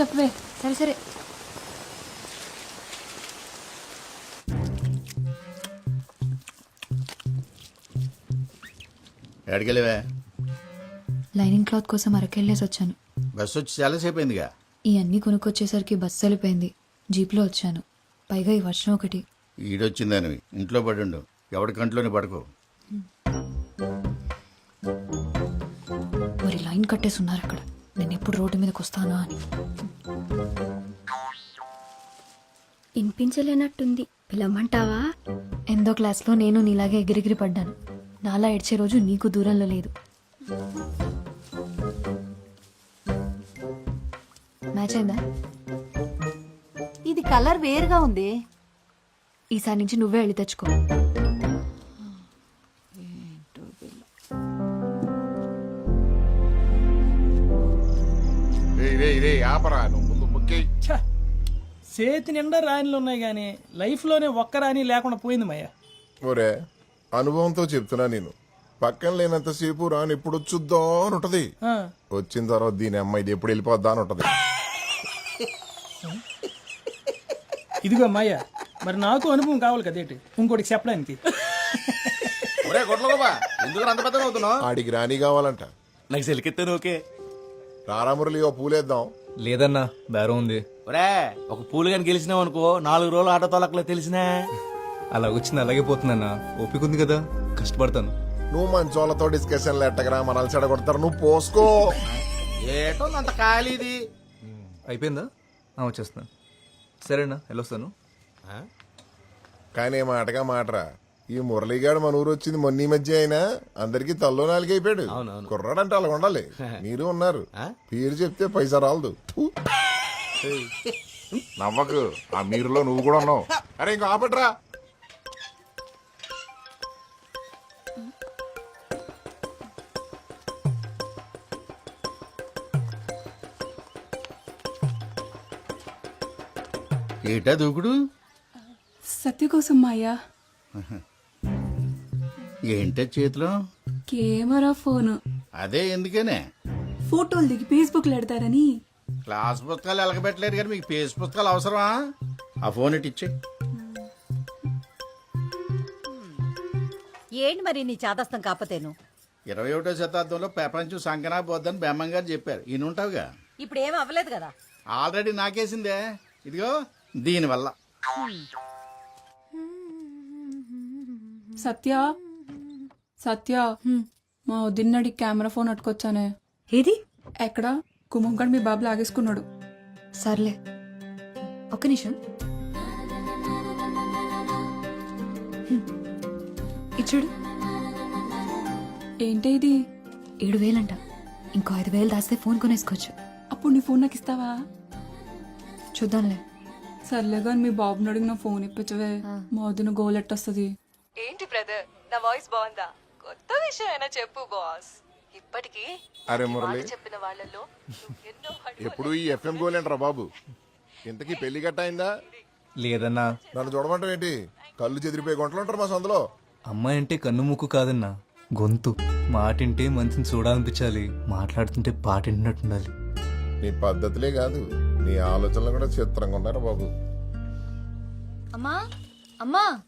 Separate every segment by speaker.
Speaker 1: చెప్పవే.
Speaker 2: సరే సరే.
Speaker 3: ఎక్కడికెళ్ళవే?
Speaker 2: లైనింగ్ క్లాత్ కోసం అరకెళ్ళేసి వచ్చాను.
Speaker 3: బస్సు వచ్చి చాలాసేపు అయిందిగా
Speaker 2: ఈ అన్నీ కొనుక్కొచ్చేసరికి బస్సు వెళ్ళిపోయింది. జీప్లో వచ్చాను. పైగా ఈ వర్షం ఒకటి.
Speaker 3: ఈడొచ్చిందని ఇంట్లో పడుండు. ఎవడి కంట్లోనే పడుకో.
Speaker 2: మరి లైన్ కట్టేసి ఉన్నారు అక్కడ. నేను ఎప్పుడు రోడ్డు మీదకి వస్తానా అని.
Speaker 4: వినిపించలేనట్టుంది. పిలవమంటావా?
Speaker 2: ఎందో క్లాస్లో నేను నీలాగే ఎగిరిగిరి పడ్డాను. నాలా ఏడ్చే రోజు నీకు దూరంలో లేదు. మ్యాచ్ అయిందా?
Speaker 1: ఇది కలర్ వేరుగా ఉంది.
Speaker 2: ఈసారి నుంచి నువ్వే వెళ్ళి తెచ్చుకో.
Speaker 5: నువ్వు ముందు ముక్కి.
Speaker 6: ఛ! చేతి నిండా రాణిలు ఉన్నాయి కానీ లైఫ్లోనే ఒక్క రాణి లేకుండా పోయింది మయ్య.
Speaker 5: ఒరే అనుభవంతో చెప్తున్నా నేను. పక్కన లేనంతసేపు రాను ఎప్పుడు వచ్చుద్దా అని ఉంటది.
Speaker 6: ఆ,
Speaker 5: వచ్చిన తర్వాత దీని అమ్మాయి ఇది ఎప్పుడు వెళ్ళిపోద్దా అని ఉంటది.
Speaker 6: ఇదిగో మాయ మరి నాకు అనుభవం కావాలి కదేటి ఇంకోటికి చెప్పడానికి.
Speaker 3: ఒరే గొడ్లగోబా ఎందుకు అంత పెద్ద అవుతున్నావు?
Speaker 5: ఆడికి రాణి కావాలంట.
Speaker 7: నాకు సెలికెత్తాను ఓకే.
Speaker 5: రారా మురళి ఓ పూలేద్దాం.
Speaker 7: లేదన్నా బేరం ఉంది. ఒరే ఒక పూలు కానీ గెలిచినావు అనుకో నాలుగు రోజులు ఆటో తొలకలే తెలిసినా? అలా వచ్చింది అలాగే పోతుందన్నా. ఓపిక ఉంది కదా? కష్టపడతాను.
Speaker 5: నువ్వు మంచోళ్ళతో డిస్కషన్లు ఎట్టగరా మనల్ని చెడగొడతారు. నువ్వు పోసుకో.
Speaker 3: ఏటో అంత ఖాళీది?
Speaker 7: అయిపోయిందా? ఆ, వచ్చేస్తాను సరేనా వెళ్ళొస్తాను.
Speaker 5: కానీ మాటగా మాటరా. ఈ మురళిగాడు మన ఊరు వచ్చింది మొన్న ఈ మధ్య అయినా అందరికి తల్లో నాలుగు అయిపోయాడు. కుర్రాడు అంటే అలా ఉండాలి. మీరు ఉన్నారు. పేరు చెప్తే పైసా రాలదు. ఫు. నవ్వకు. ఆ మీరులో నువ్వు కూడా ఉన్నావు. అరే ఇంకో ఆపట్రా.
Speaker 3: ఏటా దూకుడు?
Speaker 1: సత్య కోసం మాయా
Speaker 3: ఏంటే చేతిలో?
Speaker 1: Camera phone.
Speaker 3: అదే ఎందుకనే?
Speaker 1: ఫోటోలు దిగి ఫేస్బుక్లో పెడతారని
Speaker 3: క్లాస్ పుస్తకాలు ఎలకబెట్టలేరు కానీ మీకు పేజ్ పుస్తకాలు అవసరమా? ఆ ఫోన్ ఇటు ఇచ్చే
Speaker 8: ఏంటి మరి నీ చాదస్తం కాకపోతేను?
Speaker 3: ఇరవై ఒకటో శతాబ్దంలో ప్రపంచం సంకనా పోద్దని బెమ్మం గారు చెప్పారు. ఈయన ఉంటావుగా?
Speaker 8: ఇప్పుడు ఏం అవ్వలేదు కదా?
Speaker 3: ఆల్రెడీ నాకేసిందే. ఇదిగో దీనివల్ల.
Speaker 1: సత్య సత్య మా వదిన్నడి కెమెరా ఫోన్ అట్టుకొచ్చానే
Speaker 2: ఏది?
Speaker 1: ఎక్కడ? కుమంగడ్ మీ బాబు లాగేసుకున్నాడు.
Speaker 2: సర్లే. ఒక్క నిమిషం. ఇచ్చుడు
Speaker 1: ఏంటి ఇది?
Speaker 2: ఏడు వేలంట. ఇంకో ఐదు వేలు దాస్తే ఫోన్ కొనేసుకోవచ్చు.
Speaker 1: అప్పుడు నీ ఫోన్ నాకు ఇస్తావా
Speaker 2: చూద్దాంలే.
Speaker 1: సర్లే కానీ మీ బాబుని అడిగిన ఫోన్ ఇప్పించవే. మా వదిన గోల్ ఎట్టొస్తుంది
Speaker 9: ఏంటి బ్రదర్? నా వాయిస్ బాగుందా? కొత్త విషయం అయినా చెప్పు బాస్. ఇప్పటికీ
Speaker 5: అరే మురళి.
Speaker 9: చెప్పిన వాళ్ళలో నువ్వు ఎన్నో
Speaker 5: ఎప్పుడు ఈ ఎఫ్ఎం గోలేంట్రా బాబు? ఇంతకీ పెళ్ళి గట్ట అయిందా?
Speaker 7: లేదన్నా.
Speaker 5: నన్ను చూడమంటావు ఏంటి? కళ్ళు చెదిరిపోయి గుంటలు ఉంటారు మా సందులో.
Speaker 7: అమ్మాయి అంటే కన్ను ముక్కు కాదన్నా. గొంతు. మాటింటే మంచిని చూడాలనిపించాలి. మాట్లాడుతుంటే పాట వింటున్నట్టుండాలి.
Speaker 5: నీ పద్ధతులే కాదు. నీ ఆలోచనలు కూడా చిత్రంగా ఉన్నారు బాబు.
Speaker 2: అమ్మా అమ్మా.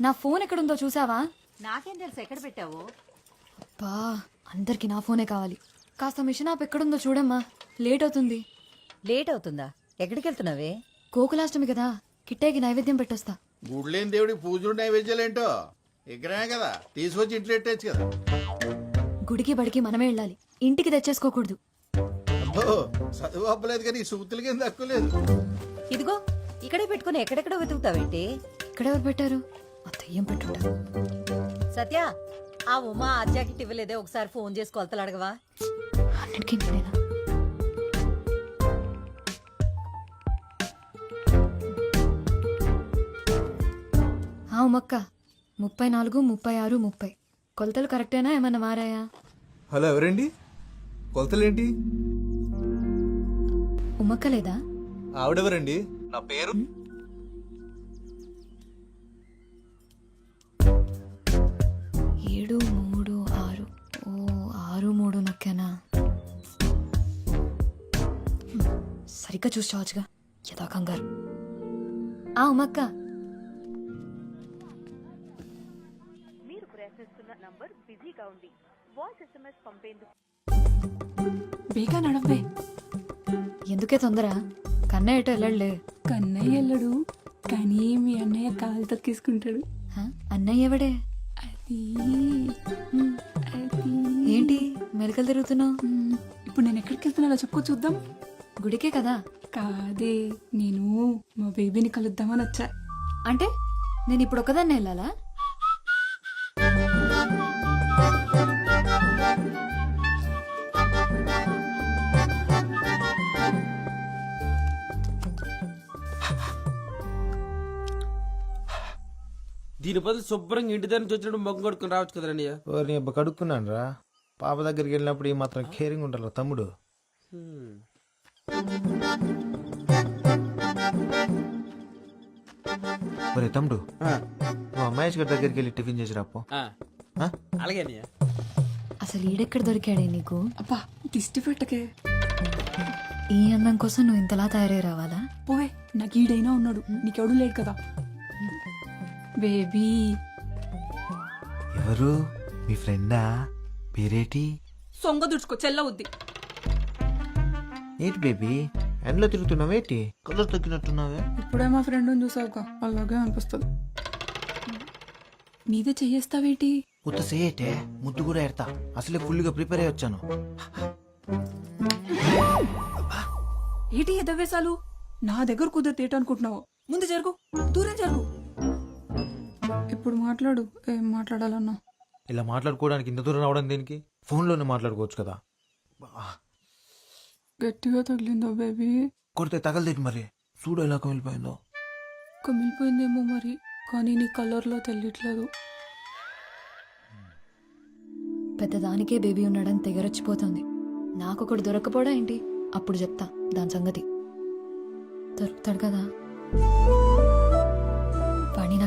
Speaker 2: నా ఫోన్ ఎక్కడుందో చూసావా?
Speaker 8: నాకేం తెలుసు ఎక్కడ పెట్టావు?
Speaker 2: బా అందరికి నా ఫోనే కావాలి. కాస్త మిషన్ ఆప్ ఎక్కడుందో చూడమ్మా. లేట్ అవుతుంది.
Speaker 8: లేట్ అవుతుందా? ఎక్కడికి వెళ్తున్నావే?
Speaker 2: గోకులాష్టమి కదా. కిట్టేకి నైవేద్యం పెట్టొస్తా.
Speaker 3: గుడ్లేని దేవుడికి పూజలు నైవేద్యాలేంటో ఇక్కడమే కదా. తీసుకొచ్చి ఇంట్లో పెట్టేచ్చు కదా.
Speaker 2: గుడికి బడికి మనమే వెళ్ళాలి. ఇంటికి తెచ్చేసుకోకూడదు.
Speaker 3: అబ్బో చదువు అప్పలేదు కానీ ఈ సూతులకి ఏం తక్కువ లేదు.
Speaker 8: ఇదిగో ఇక్కడే పెట్టుకుని ఎక్కడెక్కడ వెతుకుతావేంటి?
Speaker 2: ఇక్కడెవరు పెట్టారు? ఆ దెయ్యం
Speaker 8: సత్య ఆ ఉమా ఆ జాకెట్ ఇవ్వలేదే ఒకసారి ఫోన్ చేసి కొలతలు అడగవా?
Speaker 2: అన్నిటికీ నేనేనా ఆ ఉమ్మక్క ముప్పై నాలుగు ముప్పై ఆరు ముప్పై. కొలతలు కరెక్టేనా? ఏమన్నా మారాయా?
Speaker 7: హలో ఎవరండి? కొలతలేంటి?
Speaker 2: ఉమ్మక్క లేదా?
Speaker 7: ఆవిడెవరండి? నా పేరు
Speaker 2: ఏడు మూడు ఆరు. ఓ ఆరు మూడు నొక్కానా? సరిగ్గా చూసి చావచ్చుగా. యథా కంగారు. ఆ ఉమక్క.
Speaker 1: బేగా నడవే
Speaker 2: ఎందుకే తొందర? కన్నయ్య ఎటో
Speaker 1: కన్నయ్య వెళ్ళడు కానీ మీ అన్నయ్య కాలు తొక్కేసుకుంటాడు.
Speaker 2: అన్నయ్య ఎవడే? ఏంటి మెలకలు తిరుగుతున్నావు
Speaker 1: ఇప్పుడు నేను ఎక్కడికి వెళ్తున్నానో చెప్పుకో చూద్దాం.
Speaker 2: గుడికే కదా?
Speaker 1: కాదే నేను మా బేబీని కలుద్దామని వచ్చా.
Speaker 2: అంటే నేను ఇప్పుడు ఒకదాన్ని వెళ్ళాలా?
Speaker 10: దీని బదులు శుభ్రంగా ఇంటి దగ్గర నుంచి వచ్చినప్పుడు మొగ్గు కొడుకుని రావచ్చు కదండి అన్నయ్య?
Speaker 7: ఓరి కడుక్కున్నాను రా పాప దగ్గరికి వెళ్ళినప్పుడు ఈ మాత్రం కేరింగ్ ఉంటారు తమ్ముడు. ఒరే తమ్ముడు నువ్వు అమ్మాయి గారి దగ్గరికి వెళ్ళి టిఫిన్ చేసి రాపో.
Speaker 10: ఆ, అలాగే అన్నయ్య.
Speaker 2: అసలు ఈడెక్కడ దొరికాడే నీకు?
Speaker 1: అబ్బా దిష్టి పెట్టకే.
Speaker 2: ఈ అందం కోసం నువ్వు ఇంతలా తయారై రావాలా?
Speaker 1: పోవే నాకు ఈడైనా ఉన్నాడు. నీకెవడు లేడు కదా. బేబీ.
Speaker 7: ఎవరు? మీ ఫ్రెండా? పేరేటి
Speaker 1: సొంగ దుడుచుకో చెల్లవుద్ది
Speaker 7: ఏంటి బేబీ? ఎండలో తిరుగుతున్నావేటి కలర్ తగ్గినట్టున్నావే.
Speaker 1: ఇప్పుడే మా ఫ్రెండ్ని చూసావుక అలాగే అనిపిస్తుంది. మీదే చెయ్యేస్తావేటి
Speaker 7: ఉత్త సేయటే ముద్దు కూడా ఎడతా అసలే ఫుల్గా ప్రిపేర్ అయ్యి వచ్చాను.
Speaker 1: ఏటి ఎదవేశాలు నా దగ్గర కుదిరితే అనుకుంటున్నావు ముందు జరుగు దూరం జరుగు. ఇప్పుడు మాట్లాడు. ఏం మాట్లాడాలన్నా?
Speaker 7: ఇలా మాట్లాడుకోవడానికి ఇంత దూరం రావడం దేనికి? ఫోన్లోనే మాట్లాడుకోవచ్చు కదా.
Speaker 1: గట్టిగా తగిలిందో బేబీ?
Speaker 7: కొడితే తగలదేటి మరి? చూడు ఎలా వెళ్ళిపోయిందో
Speaker 1: కమిలిపోయిందేమో మరి కానీ నీ కలర్లో తెలియట్లేదు.
Speaker 2: పెద్దదానికే బేబీ ఉన్నాడని తెగరొచ్చిపోతుంది. నాకొకడు దొరకపోడా ఏంటి? అప్పుడు చెప్తా దాని సంగతి. దొరుకుతాడు కదా.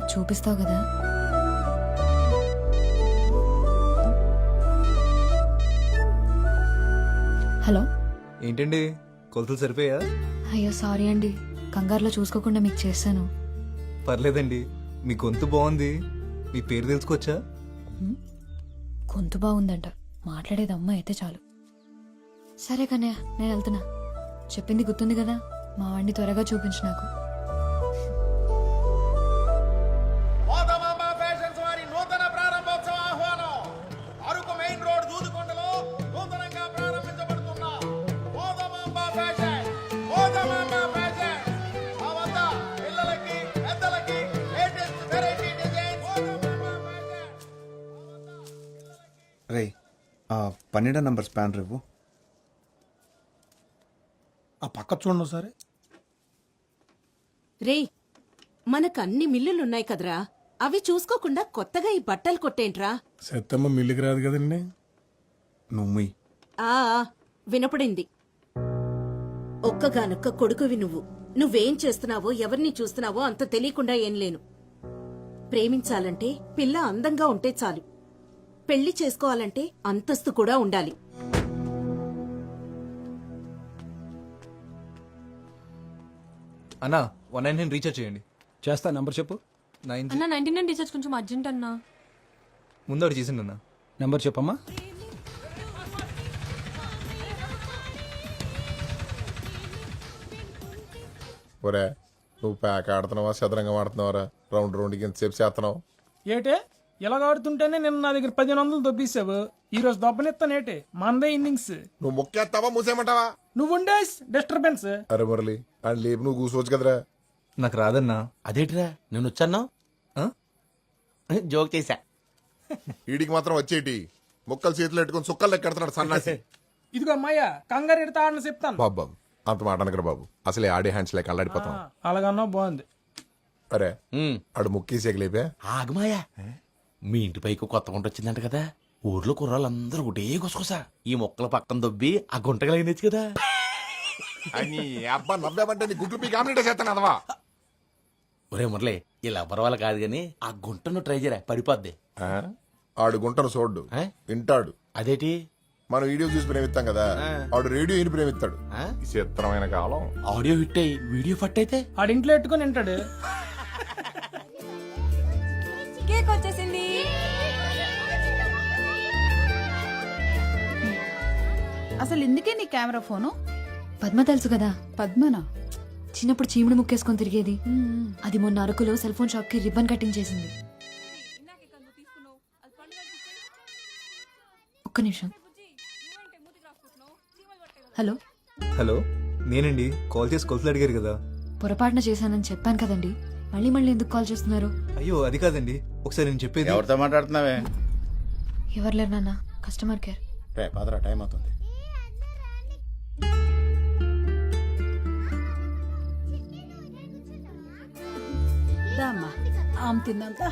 Speaker 2: నాకు చూపిస్తావు కదా. హలో?
Speaker 7: ఏంటండి? కొలతలు సరిపోయా
Speaker 2: అయ్యో సారీ అండి. కంగారులో చూసుకోకుండా మీకు చేశాను.
Speaker 7: పర్లేదండి. మీ గొంతు బాగుంది. మీ పేరు తెలుసుకోవచ్చా?
Speaker 2: గొంతు బాగుందంట. మాట్లాడేది అమ్మ అయితే చాలు. సరే కన్నయ్య నేను వెళ్తున్నా. చెప్పింది గుర్తుంది కదా? మా వాడిని త్వరగా చూపించు నాకు.
Speaker 11: పన్నెండో నంబర్ స్పాన్ రేపు
Speaker 6: ఆ పక్క చూడండి సరే
Speaker 9: రే మనకు అన్ని మిల్లులున్నాయి కదరా. అవి చూసుకోకుండా కొత్తగా ఈ బట్టలు కొట్టేంట్రా.
Speaker 6: సెత్తమ్మ మిల్లికి రాదు కదండి.
Speaker 11: నువ్వు
Speaker 9: ఆ ఆ, వినపడింది. ఒక్కగానొక్క కొడుకువి నువ్వు. నువ్వేం చేస్తున్నావో ఎవరిని చూస్తున్నావో అంత తెలియకుండా ఏం లేను. ప్రేమించాలంటే పిల్ల అందంగా ఉంటే చాలు. పెళ్ళి చేసుకోవాలంటే అంతస్తు కూడా ఉండాలి.
Speaker 7: అన్నా వన్ నైన్ నైన్ రీఛార్జ్ చేయండి.
Speaker 6: చేస్తా నంబర్ చెప్పు.
Speaker 7: నైన్
Speaker 2: అన్న నైన్టీ నైన్ రీఛార్జ్ కొంచెం అర్జెంట్ అన్నా.
Speaker 7: ముందు ఒకటి చేసిండు అన్న.
Speaker 6: నెంబర్ చెప్పమ్మా.
Speaker 5: ఒరే నువ్వు ప్యాక్ ఆడుతున్నావా చదరంగం ఆడుతున్నావరా? రౌండ్ రౌండ్కి ఎంతసేపు చేస్తున్నావు
Speaker 6: ఏటే? ఇలా ఆడుతుంటేనే నిన్న నా దగ్గర పదిహేను వందలు దొబ్బేసావు ఈ రోజు దొబ్బనెత్తానేటే మందే ఇన్నింగ్స్.
Speaker 5: నువ్వు మొక్కేస్తావా మూసేయమంటావా?
Speaker 6: నువ్వుండే డిస్టర్బెన్స్.
Speaker 5: అరే మురళి అని లేపు నువ్వు కూర్చోవచ్చు కదరా.
Speaker 7: నాకు రాదన్నా.
Speaker 10: అదేంటిరా నేను వచ్చాను? జోక్ చేశా.
Speaker 5: వీడికి మాత్రం వచ్చేటి. మొక్కలు చేతులు పెట్టుకొని సుక్కలు లెక్కెడుతున్నాడు సన్నాసి.
Speaker 6: ఇదిగో అమ్మాయ్య కంగారు ఎడతా ఆడని చెప్తాను.
Speaker 5: బాబు బాబు అంత మాట అనకరా బాబు. అసలే ఆడే హ్యాండ్స్ లేక అల్లాడిపోతాం.
Speaker 6: అలాగన్నా బాగుంది.
Speaker 5: అరే ఆడు ముక్కేసి ఎగలేపే
Speaker 10: ఆగమాయా మీ ఇంటి పైకి కొత్త గుంట వచ్చిందంట కదా. ఊర్లో కుర్రాళ్ళందరూ ఒకటే గుసగుసా. ఈ మొక్కల పక్కన దొబ్బి ఆ గుంట కలిగినచ్చు కదా.
Speaker 5: అని అబ్బా నవ్వామంటే నీ గుడ్లు పీ కామినేట్ చేస్తాను అదవా?
Speaker 10: ఒరే మురళి ఇలా వల్ల కాదు గాని ఆ గుంటను ట్రై చేయరా పడిపోద్ది.
Speaker 5: ఆ? ఆడు గుంటను చూడ్డు
Speaker 10: ఆ?
Speaker 5: వింటాడు.
Speaker 10: అదేటి?
Speaker 5: మనం వీడియో చూసి ప్రేమిస్తాం కదా ఆడు రేడియో విని ప్రేమిస్తాడు.
Speaker 10: ఆ?
Speaker 5: ఈ చిత్రమైన కాలం.
Speaker 10: ఆడియో హిట్ అయ్యి వీడియో ఫట్ అయితే?
Speaker 6: ఆడి ఇంట్లో పెట్టుకొని వింటాడు.
Speaker 2: కేక్ వచ్చేసింది.
Speaker 4: అసలు ఎందుకే నీ కెమెరా ఫోను?
Speaker 2: పద్మ తెలుసు కదా.
Speaker 4: పద్మనా?
Speaker 2: చిన్నప్పుడు చీముడు ముక్కేసుకొని తిరిగేది. అది మొన్న అరకులో సెల్ ఫోన్ షాప్కి రిబ్బన్ కటింగ్ చేసింది. ఒక్క నిమిషం. హలో?
Speaker 7: హలో నేనండి. కాల్ చేసి కొలతలు అడిగారు కదా.
Speaker 2: పొరపాటున చేశానని చెప్పాను కదండి. మళ్ళీ మళ్ళీ ఎందుకు కాల్ చేస్తున్నారు?
Speaker 7: అయ్యో అది కాదండి. ఒకసారి నేను చెప్పేది
Speaker 3: ఎవరితో మాట్లాడుతున్నావే?
Speaker 2: ఎవరు లేరు నాన్న. Customer care.
Speaker 3: రే పదరా టైం అవుతుంది.
Speaker 12: దామ్మా ఆమె తిన్నాక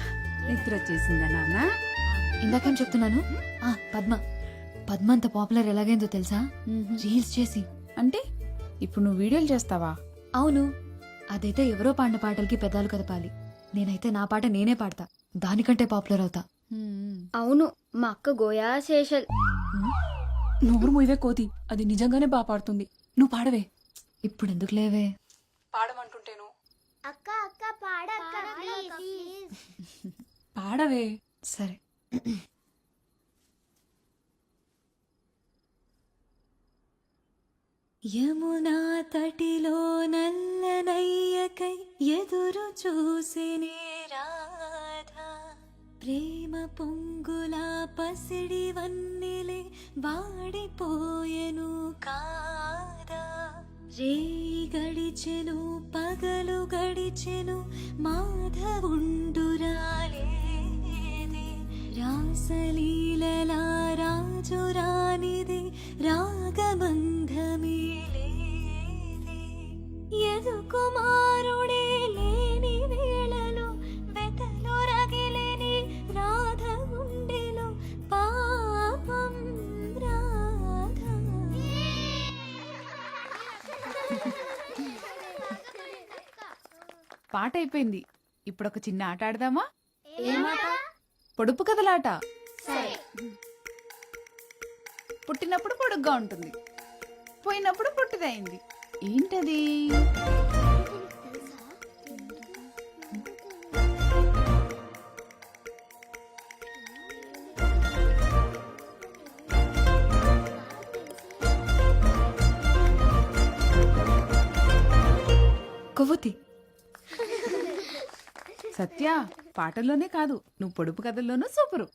Speaker 12: నిద్ర వచ్చేసిందా నాన్న?
Speaker 2: ఇందాకేం చెప్తున్నాను. ఆ పద్మ. పద్మ అంత పాపులర్ ఎలాగైందో తెలుసా? రీల్స్ చేసి.
Speaker 4: అంటే ఇప్పుడు నువ్వు వీడియోలు చేస్తావా?
Speaker 2: అవును. అదైతే ఎవరో పాడిన పాటలకి పెదాలు కదపాలి. నేనైతే నా పాట నేనే పాడతా. దానికంటే పాపులర్ అవుతా.
Speaker 12: అవును మా అక్క గోయా శేషల్.
Speaker 4: నోరు మూయవే కోతి. అది నిజంగానే బాగా పాడుతుంది. నువ్వు పాడవే.
Speaker 2: ఇప్పుడు ఎందుకు లేవే?
Speaker 4: పాడమంటుంటేను.
Speaker 12: అక్క అక్క
Speaker 4: పాడవే.
Speaker 2: సరే. యమునా తటిలో నల్లనయ్యకై ఎదురు చూసినే రాధా. ప్రేమ పొంగులా పసిడి వన్నెలే వాడిపోయెను కాదా. రేయి గడిచెను పగలు గడిచెను మాధవుండురాలేదే. రాసలీలలా రాజురా రానిది రాగబంధమేలేదే యదు కుమారుడే లేని వేళలో వెతలు రగిలేని రాధ గుండెలో పాపం రాధ.
Speaker 4: పాట అయిపోయింది. ఇప్పుడు ఒక చిన్న ఆట ఆడదామా? పొడుపు కదలాట పుట్టినప్పుడు పొడుగ్గా ఉంటుంది. పోయినప్పుడు పుట్టిదైంది. ఏంటది?
Speaker 2: కొవ్వొత్తి.
Speaker 4: సత్య పాటల్లోనే కాదు నువ్వు పొడుపు కథల్లోనూ సూపరు.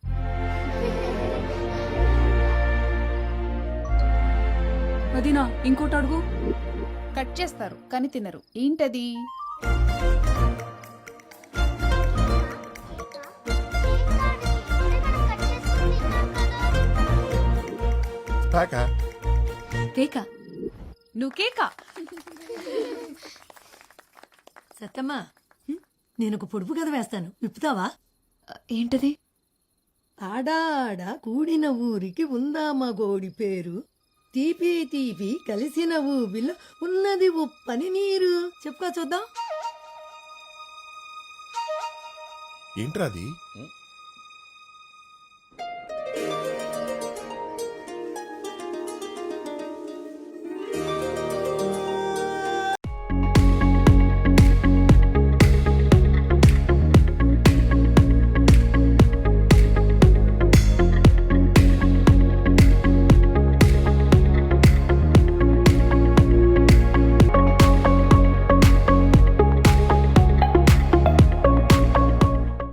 Speaker 4: వదినా ఇంకోటి అడుగు. కట్ చేస్తారు కానీ తినరు. ఏంటది?
Speaker 5: ప్యాక
Speaker 2: కేక?
Speaker 4: నువ్వు కేకా?
Speaker 13: సత్తమ్మా నేను ఒక పొడుపు కథ వేస్తాను. విప్పుతావా?
Speaker 2: ఏంటది?
Speaker 13: ఆడాడ కూడిన ఊరికి ఉందామా గోడి పేరు? తీపి తీపి కలిసిన ఊబిలో ఉన్నది ఉప్పని నీరు. చెప్పుకో చూద్దాం.
Speaker 5: ఏంట్రా అది?
Speaker 10: ఉం?